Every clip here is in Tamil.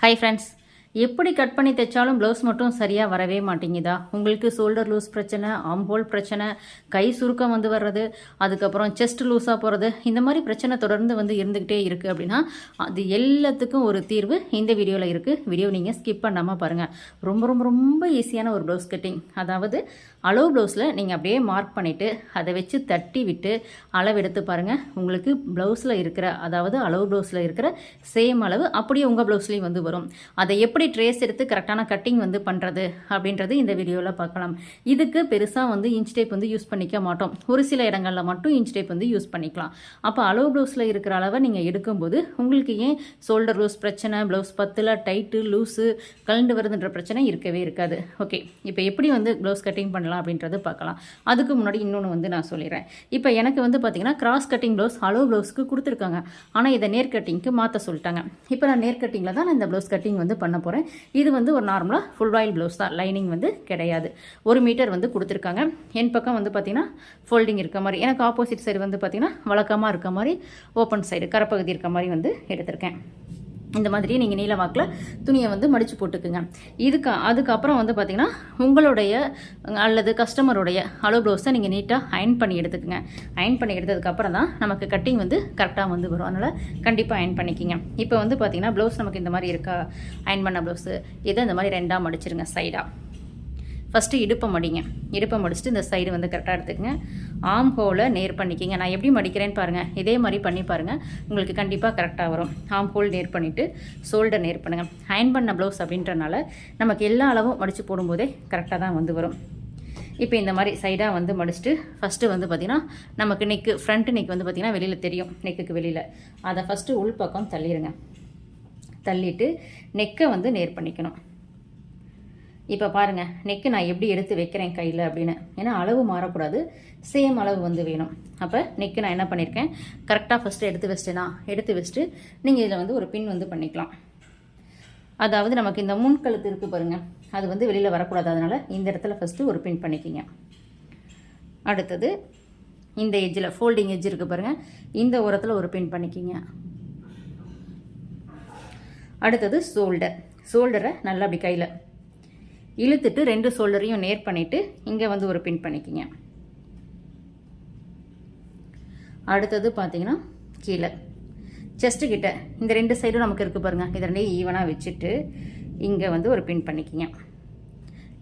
ஹாய் ஃப்ரெண்ட்ஸ் எப்படி கட் பண்ணி தைச்சாலும் ப்ளவுஸ் மட்டும் சரியாக வரவே மாட்டேங்குதா? உங்களுக்கு ஷோல்டர் லூஸ் பிரச்சனை ஆம்போல் பிரச்சனை கை சுருக்கம் வந்து வர்றது அதுக்கப்புறம் செஸ்ட் லூஸாக போகிறது இந்த மாதிரி பிரச்சனை தொடர்ந்து வந்து இருந்துக்கிட்டே இருக்குது அப்படின்னா அது எல்லாத்துக்கும் ஒரு தீர்வு இந்த வீடியோவில் இருக்குது வீடியோ நீங்கள் ஸ்கிப் பண்ணாமல் பாருங்கள் ரொம்ப ரொம்ப ரொம்ப ஈஸியான ஒரு ப்ளவுஸ் கட்டிங் அதாவது அளவு ப்ளவுஸில் நீங்கள் அப்படியே மார்க் பண்ணிவிட்டு அதை வச்சு தட்டி விட்டு அளவெடுத்து பாருங்கள் உங்களுக்கு ப்ளவுஸில் இருக்கிற அதாவது அளவு ப்ளவுஸில் இருக்கிற சேம் அளவு அப்படியே உங்கள் ப்ளவுஸ்லேயும் வந்து வரும். அதை எப்படி ட்ரேஸ் எடுத்து கரெக்டான கட்டிங் வந்து பண்ணுறது அப்படின்றது இந்த வீடியோவில் பார்க்கலாம். இதுக்கு பெருசாக வந்து இன்ச் டேப் வந்து யூஸ் பண்ணிக்க மாட்டோம். ஒரு சில இடங்களில் மட்டும் இன்ச் டேப் வந்து யூஸ் பண்ணிக்கலாம். அப்போ அளவு ப்ளவுஸில் இருக்கிற அளவை நீங்கள் எடுக்கும்போது உங்களுக்கு ஏன் ஷோல்டர் லூஸ் பிரச்சனை ப்ளவுஸ் பத்தில் டைட்டு லூஸு கலண்டு வருதுன்ற பிரச்சனை இருக்கவே இருக்காது. ஓகே இப்போ எப்படி வந்து ப்ளவுஸ் கட்டிங் பண்ணலாம் அப்படின்றது பார்க்கலாம். அதுக்கு முன்னாடி இன்னொன்று வந்து நான் சொல்லிடுறேன். இப்போ எனக்கு வந்து பார்த்தீங்கன்னா கிராஸ் கட்டிங் ப்ளவுஸ் அளவு ப்ளவுஸ்க்கு கொடுத்துருக்காங்க. ஆனால் இதை நேர் கட்டிங்க்கு மாற்ற சொல்லிட்டாங்க. இப்போ நான் நேர் கட்டிங்கில் தான் நான் இந்த ப்ளவுஸ் கட்டிங் வந்து பண்ண போகிறேன் இது வந்து ஒரு நார்மலாக ஃபுல் ஆயில் ப்ளவுஸ் தான். லைனிங் வந்து கிடையாது. ஒரு மீட்டர் வந்து கொடுத்துருக்காங்க. என் பக்கம் வந்து பார்த்திங்கன்னா ஃபோல்டிங் இருக்க மாதிரி எனக்கு ஆப்போசிட் சைடு வந்து பார்த்திங்கன்னா வழக்கமாக இருக்க மாதிரி ஓப்பன் சைடு கரப்பகுதி இருக்க மாதிரி வந்து எடுத்திருக்கேன். இந்த மாதிரி நீங்கள் நீல வாக்கில் துணியை வந்து மடித்து போட்டுக்குங்க. இதுக்கு அதுக்கப்புறம் வந்து பார்த்திங்கன்னா உங்களுடைய அல்லது கஸ்டமருடைய அளவு ப்ளவுஸை நீங்கள் நீட்டாக அயன் பண்ணி எடுத்துக்கோங்க. அயன் பண்ணி எடுத்ததுக்கப்புறம் தான் நமக்கு கட்டிங் வந்து கரெக்டாக வந்து வரும். அதனால் கண்டிப்பாக அயன் பண்ணிக்கிங்க. இப்போ வந்து பார்த்திங்கன்னா ப்ளவுஸ் நமக்கு இந்த மாதிரி இருக்கா? அயன் பண்ண ப்ளவுஸு இதை இந்த மாதிரி ரெண்டாக மடிச்சிருங்க சைடாக ஃபஸ்ட்டு இடுப்பை மடிங்க. இடுப்பை மடிச்சுட்டு இந்த சைடு வந்து கரெக்டாக எடுத்துக்கங்க. ஆம் ஹோலை நேர் பண்ணிக்கிங்க. நான் எப்படி மடிக்கிறேன்னு பாருங்கள் இதே மாதிரி பண்ணி பாருங்கள் உங்களுக்கு கண்டிப்பாக கரெக்டாக வரும். ஆம் ஹோல் நேர் பண்ணிவிட்டு ஷோல்டர் நேர் பண்ணுங்கள் அயன் பண்ண ப்ளவுஸ் அப்படின்றனால நமக்கு எல்லா அளவும் மடித்து போடும்போதே கரெக்டாக தான் வந்து வரும். இப்போ இந்த மாதிரி சைடாக வந்து மடிச்சுட்டு ஃபஸ்ட்டு வந்து பார்த்திங்கன்னா நமக்கு நெக்கு ஃப்ரண்ட் நெக் வந்து பார்த்திங்கன்னா வெளியில் தெரியும். நெக்குக்கு வெளியில். அதை ஃபஸ்ட்டு உள் பக்கம் தள்ளிடுங்க தள்ளிட்டு நெக்கை வந்து நேர் பண்ணிக்கணும். இப்போ பாருங்கள் நெக்கு நான் எப்படி எடுத்து வைக்கிறேன் கையில் அப்படின்னு. ஏன்னா அளவு மாறக்கூடாது. சேம் அளவு வந்து வேணும். அப்போ நெக்கு நான் என்ன பண்ணியிருக்கேன் கரெக்டாக ஃபஸ்ட்டு எடுத்து வச்சிட்டேனா? எடுத்து வச்சுட்டு நீங்கள் இதில் வந்து ஒரு பின் வந்து பண்ணிக்கலாம். அதாவது நமக்கு இந்த முன்கழுத்து இருக்குது பாருங்கள் அது வந்து வெளியில் வரக்கூடாது. அதனால் இந்த இடத்துல ஃபஸ்ட்டு ஒரு பின் பண்ணிக்கிங்க. அடுத்தது இந்த எஜ்ஜில் ஃபோல்டிங் எஜ் இருக்குது பாருங்கள் இந்த உரத்தில் ஒரு பின் பண்ணிக்கிங்க. அடுத்தது ஷோல்டர் ஷோல்டரை நல்லா அப்படி கையில் இழுத்துட்டு ரெண்டு ஷோல்டரையும் நேர் பண்ணிவிட்டு இங்கே வந்து ஒரு பின் பண்ணிக்கிங்க. அடுத்தது பார்த்தீங்கன்னா கீழே. செஸ்ட்டு கிட்ட இந்த ரெண்டு சைடும் நமக்கு இருக்குது பாருங்கள் இதை ரெண்டையும் ஈவனாக வச்சுட்டு இங்கே வந்து ஒரு பின் பண்ணிக்கிங்க.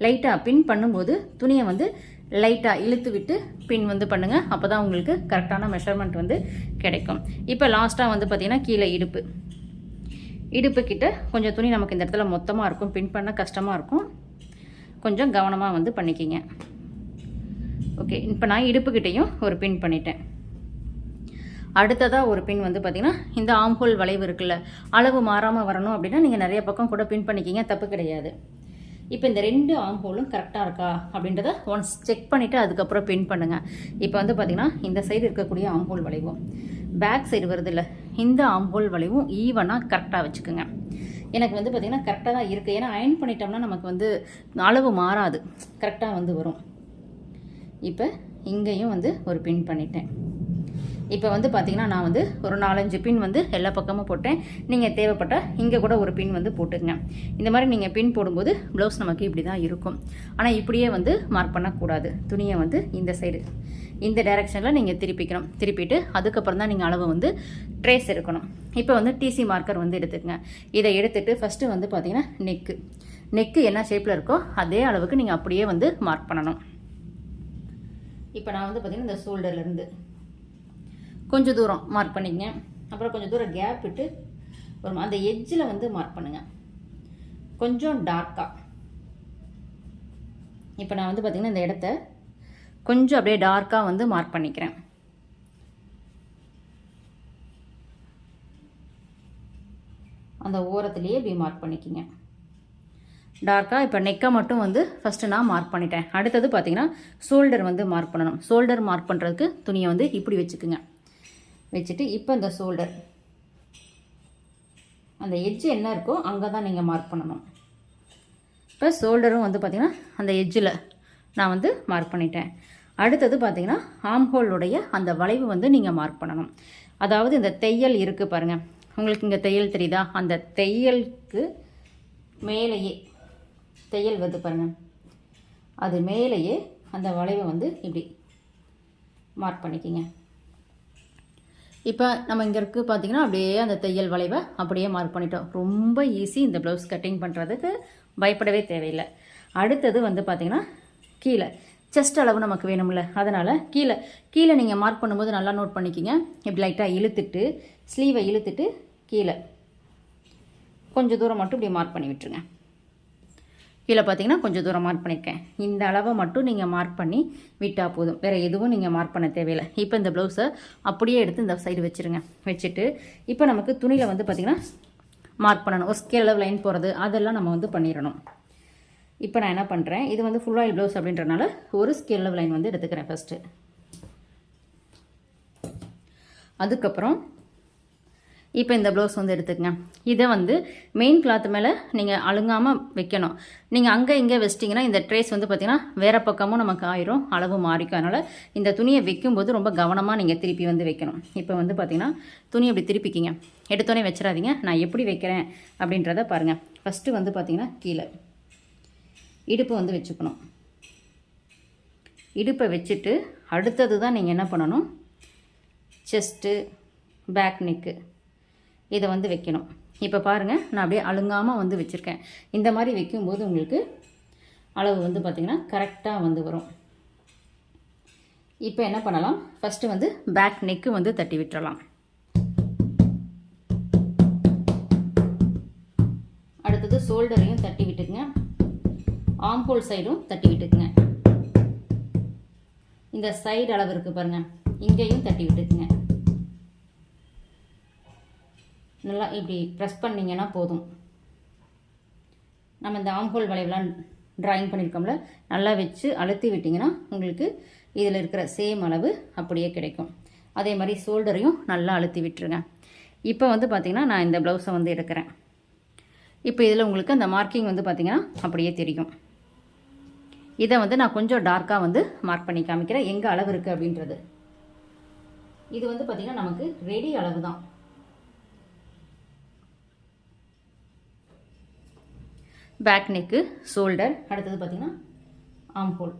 லைட்டாக பின் பண்ணும்போது துணியை வந்து லைட்டாக இழுத்து விட்டு பின் வந்து பண்ணுங்கள் அப்போ தான் உங்களுக்கு கரெக்டான மெஷர்மெண்ட் வந்து கிடைக்கும். இப்போ லாஸ்ட்டாக வந்து பார்த்திங்கன்னா கீழே இடுப்பு. இடுப்பு கிட்ட கொஞ்சம் துணி நமக்கு இந்த இடத்துல மொத்தமாக இருக்கும். பின் பண்ண கஷ்டமாக இருக்கும். கொஞ்சம் கவனமாக வந்து பண்ணிக்கிங்க. ஓகே இப்போ நான் இடுப்புக்கிட்டேயும் ஒரு பின் பண்ணிட்டேன். அடுத்ததாக ஒரு பின் வந்து பார்த்திங்கன்னா இந்த ஆம்ஹோல் வளைவு இருக்குல்ல அளவு மாறாமல் வரணும் அப்படின்னா நீங்கள் நிறைய பக்கம் கூட பின் பண்ணிக்கிங்க தப்பு கிடையாது. இப்போ இந்த ரெண்டு ஆம்ஹோலும் கரெக்டாக இருக்கா அப்படின்றத ஒன்ஸ் செக் பண்ணிவிட்டு அதுக்கப்புறம் பின் பண்ணுங்கள் இப்போ வந்து பார்த்திங்கன்னா இந்த சைடு இருக்கக்கூடிய ஆம்ஹோல் வளைவும். பேக் சைடு வருது இல்லை இந்த ஆம்ஹோல் வளைவும் ஈவனாக கரெக்டாக வச்சுக்கோங்க. எனக்கு வந்து பார்த்திங்கன்னா கரெக்டாக தான் இருக்குது ஏன்னா அயன் பண்ணிட்டோம்னா நமக்கு வந்து அளவு மாறாது. கரெக்டாக வந்து வரும். இப்போ இங்கேயும் வந்து ஒரு பின் பண்ணிட்டேன். இப்போ வந்து பார்த்திங்கன்னா நான் வந்து ஒரு நாலஞ்சு பின் வந்து எல்லா பக்கமும் போட்டேன். நீங்கள் தேவைப்பட்டால் இங்கே கூட ஒரு பின் வந்து போட்டுக்கங்க. இந்த மாதிரி நீங்கள் பின் போடும்போது ப்ளவுஸ் நமக்கு இப்படி தான் இருக்கும். ஆனால் இப்படியே வந்து மார்க் பண்ணக்கூடாது. துணியை வந்து இந்த சைடு இந்த டைரெக்ஷனில் நீங்கள் திருப்பிக்கணும். திருப்பிட்டு அதுக்கப்புறம் தான் நீங்கள் அளவு வந்து ட்ரேஸ் எடுக்கணும். இப்போ வந்து டிசி மார்க்கர் வந்து எடுத்துக்கங்க. இதை எடுத்துகிட்டு ஃபஸ்ட்டு வந்து பார்த்தீங்கன்னா நெக்கு நெக்கு என்ன ஷேப்பில் இருக்கோ அதே அளவுக்கு நீங்கள் அப்படியே வந்து மார்க் பண்ணணும். இப்போ நான் வந்து பார்த்திங்கன்னா இந்த ஷோல்டர்லேருந்து கொஞ்சம் தூரம் மார்க் பண்ணிக்கங்க. அப்புறம் கொஞ்சம் தூரம் கேப் விட்டு ஒரு அந்த எஜ்ஜில் வந்து மார்க் பண்ணுங்கள் கொஞ்சம் டார்க்காக இப்போ நான் வந்து பார்த்திங்கன்னா இந்த இடத்த கொஞ்சம் அப்படியே டார்க்காக வந்து மார்க் பண்ணிக்கிறேன். அந்த ஓரத்துலேயே இப்படி மார்க் பண்ணிக்கிங்க. டார்க்காக இப்போ நெக்கை மட்டும் வந்து ஃபஸ்ட்டு நான் மார்க் பண்ணிட்டேன். அடுத்தது பார்த்திங்கன்னா ஷோல்டர் வந்து மார்க் பண்ணணும். ஷோல்டர் மார்க் பண்ணுறதுக்கு துணியை வந்து இப்படி வச்சுக்குங்க. வச்சுட்டு இப்போ இந்த ஷோல்டர் அந்த எட்ஜு என்ன இருக்கோ அங்கே தான் நீங்கள் மார்க் பண்ணணும். இப்போ ஷோல்டரும் வந்து பார்த்திங்கன்னா அந்த எட்ஜில் நான் வந்து மார்க் பண்ணிட்டேன். அடுத்தது பார்த்திங்கன்னா ஆம்ஹோலுடைய அந்த வளைவு வந்து நீங்கள் மார்க் பண்ணணும். அதாவது இந்த தையல் இருக்குது பாருங்கள் உங்களுக்கு இங்கே தையல் தெரியுதா? அந்த தையலுக்கு மேலேயே தையல் வருது பாருங்கள் அது மேலேயே அந்த வளைவை வந்து இப்படி மார்க் பண்ணிக்கிங்க. இப்போ நம்ம இங்கே இருக்குது பார்த்தீங்கன்னா அப்படியே அந்த தையல் வளைவை அப்படியே மார்க் பண்ணிட்டோம். ரொம்ப ஈஸி இந்த ப்ளவுஸ் கட்டிங் பண்ணுறதுக்கு பயப்படவே தேவையில்லை. அடுத்தது வந்து பார்த்தீங்கன்னா கீழே. செஸ்ட் அளவு நமக்கு வேணும்ல அதனால் கீழே. கீழே நீங்கள் மார்க் பண்ணும்போது நல்லா நோட் பண்ணிக்கிங்க. இப்படி லைட்டாக இழுத்துட்டு ஸ்லீவை இழுத்துட்டு கீழே. கொஞ்சம் தூரம் மட்டும் இப்படி மார்க் பண்ணி விட்டுருங்க. கீழே பார்த்தீங்கன்னா கொஞ்சம் தூரம் மார்க் பண்ணியிருக்கேன். இந்த அளவை மட்டும் நீங்கள் மார்க் பண்ணி விட்டால் போதும். வேறு எதுவும் நீங்கள் மார்க் பண்ண தேவையில்லை. இப்போ இந்த ப்ளவுஸை அப்படியே எடுத்து இந்த சைடு வச்சுருங்க. வச்சுட்டு இப்போ நமக்கு துணியில் வந்து பார்த்திங்கன்னா மார்க் பண்ணணும். ஒரு ஸ்கேல் அளவு லைன் போகிறது அதெல்லாம் நம்ம வந்து பண்ணிடணும். இப்போ நான் என்ன பண்ணுறேன் இது வந்து ஃபுல் ஆயில் ப்ளவுஸ் அப்படின்றனால ஒரு ஸ்கேல் அளவு லைன் வந்து எடுத்துக்கிறேன் ஃபஸ்ட்டு அதுக்கப்புறம் இப்போ இந்த ப்ளவுஸ் வந்து எடுத்துக்கங்க. இதை வந்து மெயின் கிளாத் மேலே நீங்கள் அழுங்காமல் வைக்கணும். நீங்கள் அங்கே இங்கே வச்சிட்டிங்கன்னா இந்த ட்ரேஸ் வந்து பார்த்திங்கன்னா வேறு பக்கமும் நமக்கு ஆயிரும். அளவு மாறிக்கும். அதனால் இந்த துணியை வைக்கும்போது ரொம்ப கவனமாக நீங்கள் திருப்பி வந்து வைக்கணும். இப்போ வந்து பார்த்திங்கன்னா துணி இப்படி திருப்பிக்கிங்க. எடுத்தோடனே வச்சிடாதீங்க. நான் எப்படி வைக்கிறேன் அப்படின்றத பாருங்கள் ஃபஸ்ட்டு வந்து பார்த்திங்கன்னா கீழே. இடுப்பு வந்து வச்சுக்கணும். இடுப்பை வச்சுட்டு அடுத்தது தான் நீங்கள் என்ன பண்ணணும்? செஸ்ட்டு பேக் நெக்கு இதை வந்து வைக்கணும். இப்போ பாருங்கள் நான் அப்படியே அழுங்காமல் வந்து வச்சுருக்கேன். இந்த மாதிரி வைக்கும்போது உங்களுக்கு அளவு வந்து பார்த்திங்கன்னா கரெக்டாக வந்து வரும். இப்போ என்ன பண்ணலாம்? ஃபஸ்ட்டு வந்து பேக் நெக்கு வந்து தட்டி விட்டுறலாம். அடுத்தது ஷோல்டரையும் தட்டி விட்டுக்குங்க. ஆம்போல் சைடும் தட்டி விட்டுக்குங்க. இந்த சைடு அளவு இருக்குது பாருங்கள் இங்கேயும் தட்டி விட்டுக்குங்க. நல்லா இப்படி ப்ரெஸ் பண்ணிங்கன்னா போதும். நம்ம இந்த ஆம்ஹோல் வளைவெலாம் ட்ராயிங் பண்ணியிருக்கோம்ல நல்லா வச்சு அழுத்தி விட்டிங்கன்னா உங்களுக்கு இதில் இருக்கிற சேம் அளவு அப்படியே கிடைக்கும். அதே மாதிரி ஷோல்டரையும் நல்லா அழுத்தி விட்டுருங்க. இப்போ வந்து பார்த்திங்கன்னா நான் இந்த ப்ளவுஸை வந்து எடுக்கிறேன். இப்போ இதில் உங்களுக்கு அந்த மார்க்கிங் வந்து பார்த்திங்கன்னா அப்படியே தெரியும். இதை வந்து நான் கொஞ்சம் டார்க்காக வந்து மார்க் பண்ணி காமிக்கிறேன். எங்கே அளவு இருக்குது அப்படின்றது. இது வந்து பார்த்திங்கன்னா நமக்கு ரெடி அளவு தான் பேக் நெக்கு ஷோல்டர் அடுத்தது பார்த்திங்கன்னா ஆம்ஹோல்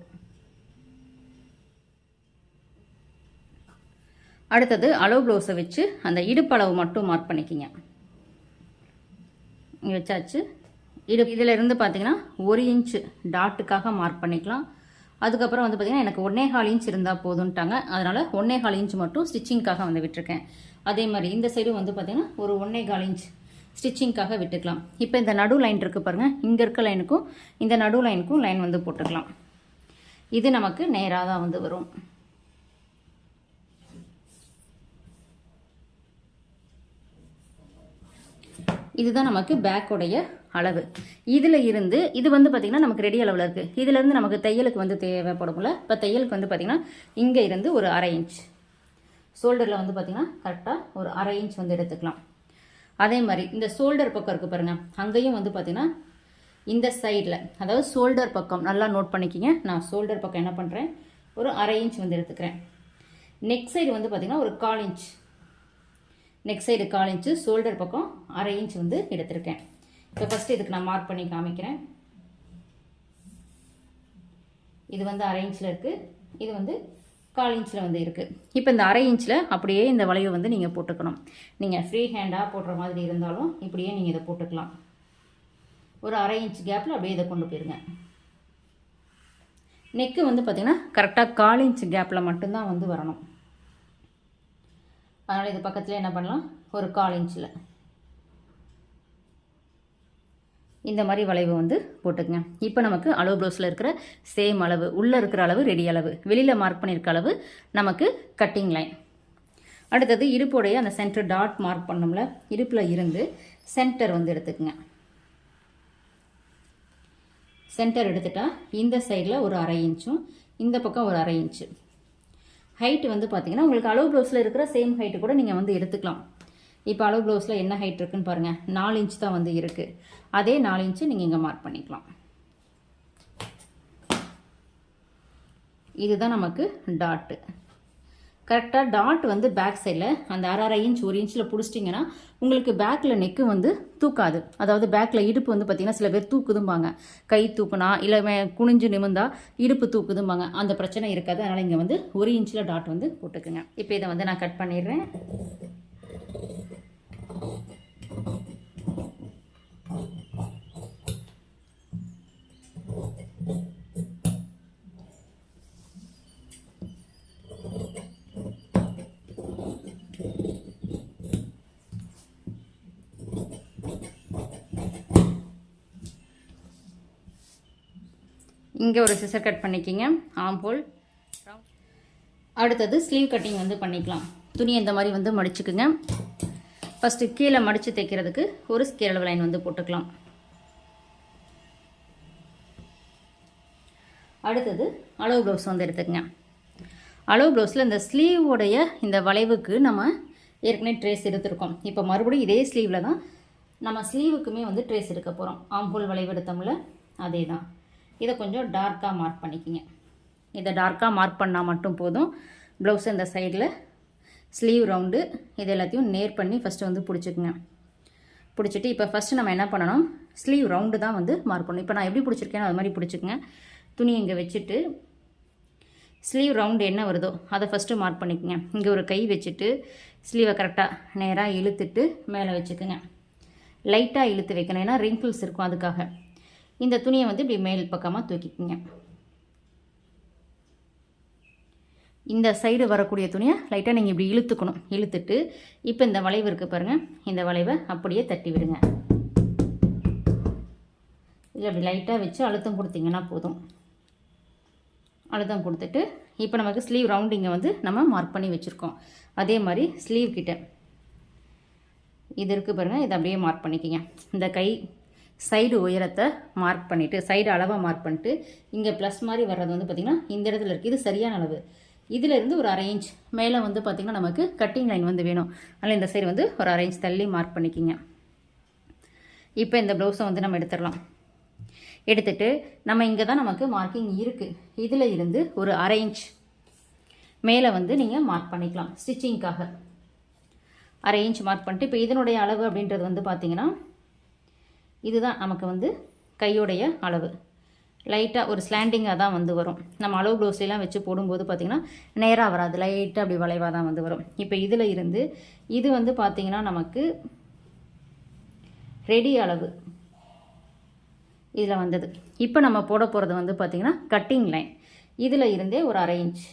அடுத்தது அளவு ப்ளவுஸை வச்சு அந்த இடுப்பளவு மட்டும் மார்க் பண்ணிக்கிங்க. இங்கே வச்சாச்சு. இடு இதில் இருந்து பார்த்தீங்கன்னா ஒரு இன்ச்சு டாட்டுக்காக மார்க் பண்ணிக்கலாம். அதுக்கப்புறம் வந்து பார்த்திங்கன்னா எனக்கு ஒன்னே கால் இன்ச் இருந்தால் போதுன்ட்டாங்க அதனால் ஒன்னே கால் இன்ச் மட்டும் ஸ்டிச்சிங்க்காக வந்து விட்டுருக்கேன். அதே மாதிரி இந்த சைடும் வந்து பார்த்திங்கன்னா ஒரு ஒன்னே கால் இன்ச் ஸ்டிச்சிங்க்காக விட்டுக்கலாம். இப்போ இந்த நடு லைன் இருக்குது பாருங்கள் இங்கே இருக்க லைனுக்கும் இந்த நடு லைனுக்கும் லைன் வந்து போட்டுக்கலாம். இது நமக்கு நேராக தான் வந்து வரும். இதுதான் நமக்கு பேக்கோடைய அளவு. இதில் இருந்து இது வந்து பார்த்திங்கன்னா நமக்கு ரெடி அளவில் இருக்குது இதிலேருந்து நமக்கு தையலுக்கு வந்து தேவைப்படும்ல இப்போ தையலுக்கு வந்து பார்த்திங்கன்னா இங்கே இருந்து ஒரு அரை இன்ச் ஷோல்டரில் வந்து பார்த்திங்கன்னா கரெக்டாக ஒரு அரை இன்ச் வந்து எடுத்துக்கலாம். அதே மாதிரி இந்த ஷோல்டர் பக்கம் இருக்குது பாருங்கள் அங்கேயும் வந்து பார்த்திங்கன்னா இந்த சைடில் அதாவது ஷோல்டர் பக்கம் நல்லா நோட் பண்ணிக்கிங்க. நான் ஷோல்டர் பக்கம் என்ன பண்ணுறேன் ஒரு அரை இன்ச் வந்து எடுத்துக்கிறேன். நெக் சைடு வந்து பார்த்திங்கன்னா ஒரு கால் இன்ச் நெக் சைடு கால் இன்ச்சு ஷோல்டர் பக்கம் அரை இன்ச் வந்து எடுத்திருக்கேன். இப்போ ஃபஸ்ட்டு இதுக்கு நான் மார்க் பண்ணி காமிக்கிறேன். இது வந்து அரை இன்ச்சில் இருக்குது இது வந்து கால் இன்ச்சில் வந்து இருக்குது இப்போ இந்த அரை இன்ச்சில் அப்படியே இந்த வளைவு வந்து நீங்கள் போட்டுக்கணும். நீங்கள் ஃப்ரீ ஹேண்டாக போடுற மாதிரி இருந்தாலும் இப்படியே நீங்கள் இதை போட்டுக்கலாம். ஒரு அரை இன்ச் கேப்பில் அப்படியே இதை கொண்டு போயிருங்க. நெக்கு வந்து பார்த்திங்கன்னா கரெக்டாக கால் இன்ச் கேப்பில் மட்டும்தான் வந்து வரணும். அதனால் இது பக்கத்தில் என்ன பண்ணலாம்? ஒரு கால் இன்ச்சில் இந்த மாதிரி வளைவு வந்து போட்டுக்கங்க. இப்போ நமக்கு அளவு ப்ளவுஸில் இருக்கிற சேம் அளவு உள்ளே இருக்கிற அளவு ரெடி அளவு வெளியில் மார்க் பண்ணியிருக்க அளவு நமக்கு கட்டிங் லைன் அடுத்தது இருப்புடைய அந்த சென்டர் டாட் மார்க் பண்ணோம்ல இருப்பில் இருந்து சென்டர் வந்து எடுத்துக்கங்க. சென்டர் எடுத்துட்டால் இந்த சைடில் ஒரு அரை இன்ச்சும் இந்த பக்கம் ஒரு அரை இன்ச்சு ஹைட்டு வந்து பார்த்தீங்கன்னா உங்களுக்கு அளவு ப்ளவுஸில் இருக்கிற சேம் ஹைட்டு கூட நீங்கள் வந்து எடுத்துக்கலாம். இப்போ அளவு ப்ளவுஸில் என்ன ஹைட் இருக்குன்னு பாருங்கள் நாலு இன்ச் தான் வந்து இருக்குது அதே நாலு இன்ச்சு நீங்கள் இங்கே மார்க் பண்ணிக்கலாம். இதுதான் நமக்கு டாட்டு கரெக்டாக டாட் வந்து பேக் சைடில் அந்த அரை அரை இன்ச் ஒரு இன்ச்சில் பிடிச்சிட்டிங்கன்னா உங்களுக்கு பேக்கில் நெக்கு வந்து தூக்காது. அதாவது பேக்கில் இடுப்பு வந்து பார்த்திங்கன்னா சில பேர் தூக்குதும்பாங்க. கை தூக்குனா இல்லை குனிஞ்சு நிமிந்தா இடுப்பு தூக்குதும்பாங்க. அந்த பிரச்சனை இருக்காது. அதனால் இங்கே வந்து ஒரு இன்ச்சில் டாட் வந்து போட்டுக்குங்க. இப்போ இதை வந்து நான் கட் பண்ணிடுறேன். இங்கே ஒரு சிசர் கட் பண்ணிக்கிங்க. ஆம்போல் அடுத்தது ஸ்லீவ் கட்டிங் வந்து பண்ணிக்கலாம். துணி இந்த மாதிரி வந்து மடிச்சுக்குங்க. ஃபஸ்ட்டு கீழே மடித்து தைக்கிறதுக்கு ஒரு ஸ்கேல் லைன் வந்து போட்டுக்கலாம். அடுத்தது அளவு ப்ளவுஸ் வந்து எடுத்துக்கங்க. அளவு ப்ளவுஸில் இந்த ஸ்லீவோடைய இந்த வளைவுக்கு நம்ம ஏற்கனவே ட்ரேஸ் எடுத்திருக்கோம். இப்போ மறுபடியும் இதே ஸ்லீவில் தான் நம்ம ஸ்லீவுக்குமே வந்து ட்ரேஸ் எடுக்க போகிறோம் ஆம்பூல் வளைவு எடுத்தோம்ல அதே தான் இதை கொஞ்சம் டார்க்காக மார்க் பண்ணிக்கிங்க. இதை டார்க்காக மார்க் பண்ணால் மட்டும் போதும். ப்ளவுஸ் இந்த சைடில் ஸ்லீவ் ரவுண்டு இது எல்லாத்தையும் நேர் பண்ணி ஃபஸ்ட்டு வந்து பிடிச்சிக்குங்க. பிடிச்சிட்டு இப்போ ஃபஸ்ட்டு நம்ம என்ன பண்ணணும்? ஸ்லீவ் ரவுண்டு தான் வந்து மார்க் பண்ணணும். இப்போ நான் எப்படி பிடிச்சிருக்கேனோ அது மாதிரி பிடிச்சிக்குங்க. துணி இங்கே வச்சுட்டு ஸ்லீவ் ரவுண்டு என்ன வருதோ அதை ஃபஸ்ட்டு மார்க் பண்ணிக்கோங்க. இங்கே ஒரு கை வச்சுட்டு ஸ்லீவை கரெக்டாக நேராக இழுத்துட்டு மேலே வச்சுக்கோங்க. லைட்டாக இழுத்து வைக்கணும். ஏன்னா ரிங்கிள்ஸ் இருக்கும் அதுக்காக. இந்த துணியை வந்து இப்படி மேல் பக்கமாக தூக்கிக்கிங்க. இந்த சைடு வரக்கூடிய துணியை லைட்டாக நீங்கள் இப்படி இழுத்துக்கணும். இழுத்துட்டு இப்போ இந்த வளைவு இருக்குது பாருங்கள் இந்த வளைவை அப்படியே தட்டி விடுங்க. இல்லை அப்படி லைட்டாக வச்சு அழுத்தம் கொடுத்தீங்கன்னா போதும். அழுத்தம் கொடுத்துட்டு இப்போ நமக்கு ஸ்லீவ் ரவுண்டிங்கை வந்து நம்ம மார்க் பண்ணி வச்சுருக்கோம். அதே மாதிரி ஸ்லீவ் கிட்ட. இது இருக்குது பாருங்கள் இதை அப்படியே மார்க் பண்ணிக்கிங்க. இந்த கை சைடு உயரத்தை மார்க் பண்ணிவிட்டு சைடு அளவாக மார்க் பண்ணிட்டு இங்கே ப்ளஸ் மாதிரி வர்றது வந்து பார்த்திங்கன்னா இந்த இடத்துல இருக்குது இது சரியான அளவு. இதிலிருந்து ஒரு அரை இன்ச் மேலே வந்து பார்த்திங்கன்னா நமக்கு கட்டிங் லைன் வந்து வேணும். அதனால் இந்த சைடு வந்து ஒரு அரை இன்ச் தள்ளி மார்க் பண்ணிக்கிங்க. இப்போ இந்த ப்ளவுஸை வந்து நம்ம எடுத்துடலாம். எடுத்துட்டு நம்ம இங்கே தான் நமக்கு மார்க்கிங் இருக்குது இதில் இருந்து ஒரு அரை இன்ச் மேலே வந்து நீங்கள் மார்க் பண்ணிக்கலாம். ஸ்டிச்சிங்க்காக அரை இன்ச் மார்க் பண்ணிட்டு இப்போ இதனுடைய அளவு அப்படின்றது வந்து பார்த்தீங்கன்னா இதுதான் நமக்கு வந்து கையுடைய அளவு. லைட்டாக ஒரு ஸ்லாண்டிங்காக தான் வந்து வரும். நம்ம அளவு க்ளோஸ்லாம் வச்சு போடும்போது பார்த்திங்கன்னா நேராக வராது. லைட்டாக அப்படி வளைவாக தான் வந்து வரும். இப்போ இதில் இருந்து இது வந்து பார்த்திங்கன்னா நமக்கு ரெடி அளவு இதில் வந்தது. இப்போ நம்ம போட போகிறது வந்து பார்த்திங்கன்னா கட்டிங் லைன் இதில் இருந்தே ஒரு அரை இன்ச்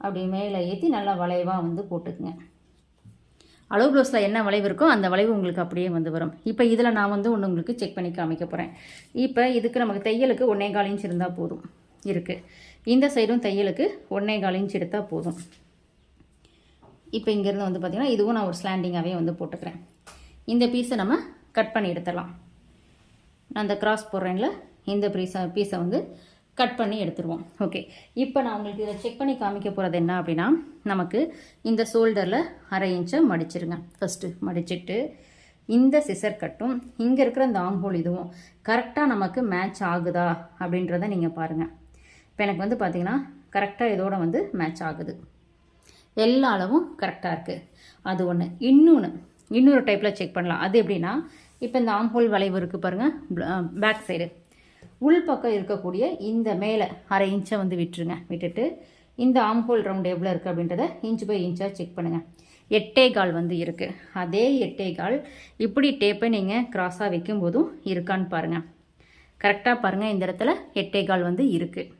அப்படி மேலே ஏற்றி நல்லா வளைவாக வந்து போட்டுக்குங்க. அளவு ப்ளவுஸில் என்ன வளைவு இருக்கோ அந்த வளைவு உங்களுக்கு அப்படியே வந்து வரும். இப்போ இதில் நான் வந்து ஒன்று உங்களுக்கு செக் பண்ணி காமிக்க போகிறேன் இப்போ இதுக்கு நமக்கு தையலுக்கு ஒன்றே கால் இன்ச் இருந்தால் போதும். இருக்குது இந்த சைடும் தையலுக்கு ஒன்றே கால் இன்ச் எடுத்தால் போதும். இப்போ இங்கேருந்து வந்து பார்த்திங்கன்னா இதுவும் நான் ஒரு ஸ்லாண்டிங்காகவே வந்து போட்டுக்கிறேன். இந்த பீஸை நம்ம கட் பண்ணி எடுத்துடலாம். நான் அந்த கிராஸ் போடுறேன்ல இந்த பீஸை பீஸை வந்து கட் பண்ணி எடுத்துருவோம். ஓகே இப்போ நான் உங்களுக்கு இதை செக் பண்ணி காமிக்க போகிறது என்ன அப்படின்னா நமக்கு இந்த ஷோல்டரில் அரை இன்ச்சை மடிச்சிருங்க. ஃபஸ்ட்டு மடிச்சிட்டு இந்த சிசர் கட்டும் இங்கே இருக்கிற இந்த ஆம்போல் இதுவும் கரெக்டாக நமக்கு மேட்ச் ஆகுதா அப்படின்றத நீங்கள் பாருங்கள் இப்போ எனக்கு வந்து பார்த்தீங்கன்னா கரெக்டாக இதோட வந்து மேட்ச் ஆகுது. எல்லா அளவும் கரெக்டாக இருக்குது அது ஒன்று இன்னொன்று இன்னொரு டைப்பில் செக் பண்ணலாம். அது எப்படின்னா இப்போ இந்த ஆம்போல் வளைவு இருக்குது பாருங்கள் பேக் சைடு உள் பக்கம் இருக்கக்கூடிய இந்த மேலே அரை இன்ச்சை வந்து விட்டுருங்க. விட்டுட்டு இந்த ஆம்ஹோல் ரவுண்ட் எவ்வளோ இருக்குது அப்படின்றத இன்ச் பை இன்ச்சாக செக் பண்ணுங்கள் எட்டே கால் வந்து இருக்குது அதே எட்டே கால் இப்படி டேப்பை நீங்கள் க்ராஸாக வைக்கும்போதும் இருக்கான்னு பாருங்கள் கரெக்டாக பாருங்கள் இந்த இடத்துல எட்டே கால் வந்து இருக்குது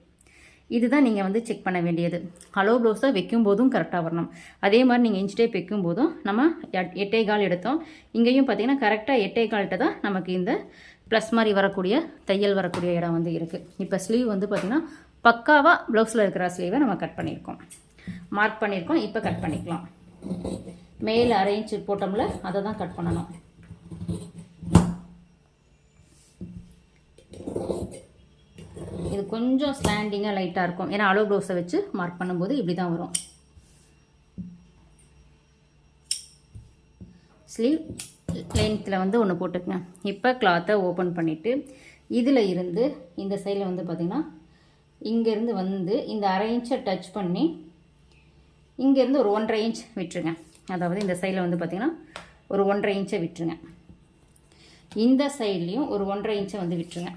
இதுதான் நீங்கள் வந்து செக் பண்ண வேண்டியது. ஹலோ ப்ளவுஸை வைக்கும்போதும் கரெக்டாக வரணும். அதே மாதிரி நீங்கள் இன்ச் டேப் வைக்கும்போதும் நம்ம எட்- எட்டே கால் எடுத்தோம். இங்கேயும் பார்த்தீங்கன்னா கரெக்டாக எட்டே கால்கிட்ட தான் நமக்கு இந்த ப்ளஸ் மாதிரி வரக்கூடிய தையல் வரக்கூடிய இடம் வந்து இருக்குது இப்போ ஸ்லீவ் வந்து பார்த்திங்கன்னா பக்காவாக ப்ளவுஸில் இருக்கிற ஸ்லீவை நம்ம கட் பண்ணியிருக்கோம் மார்க் பண்ணியிருக்கோம் இப்போ கட் பண்ணிக்கலாம். மேலே அரேஞ்ச் போட்டோம்ல அதை தான் கட் பண்ணணும். இது கொஞ்சம் ஸ்லாண்டிங்காக லைட்டாக இருக்கும். ஏன்னா அளவு ப்ளவுஸை வச்சு மார்க் பண்ணும்போது இப்படி தான் வரும். ஸ்லீவ் லென்த்தில் வந்து ஒன்று போட்டுக்கங்க. இப்போ கிளாத்தை ஓப்பன் பண்ணிவிட்டு இதில் இருந்து இந்த சைடில் வந்து பார்த்திங்கன்னா இங்கேருந்து வந்து இந்த அரை இன்ச்சை டச் பண்ணி இங்கேருந்து ஒரு ஒன்றரை இன்ச் விட்டுருங்க. அதாவது இந்த சைடில் வந்து பார்த்திங்கன்னா ஒரு ஒன்றரை இன்ச்சை விட்டுருங்க. இந்த சைட்லேயும் ஒரு ஒன்றரை இன்ச்சை வந்து விட்டுருங்க.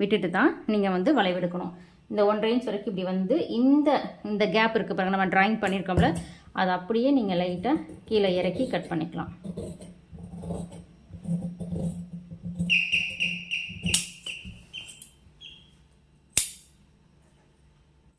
விட்டுட்டு தான் நீங்கள் வந்து வளைவெடுக்கணும் இந்த ஒன்றரை இன்ச் வரைக்கும் இப்படி வந்து இந்த இந்த கேப் இருக்குது பாருங்கள் நம்ம ட்ராயிங் பண்ணியிருக்கோம்ல அதை அப்படியே நீங்கள் லைட்டாக கீழே இறக்கி கட் பண்ணிக்கலாம்.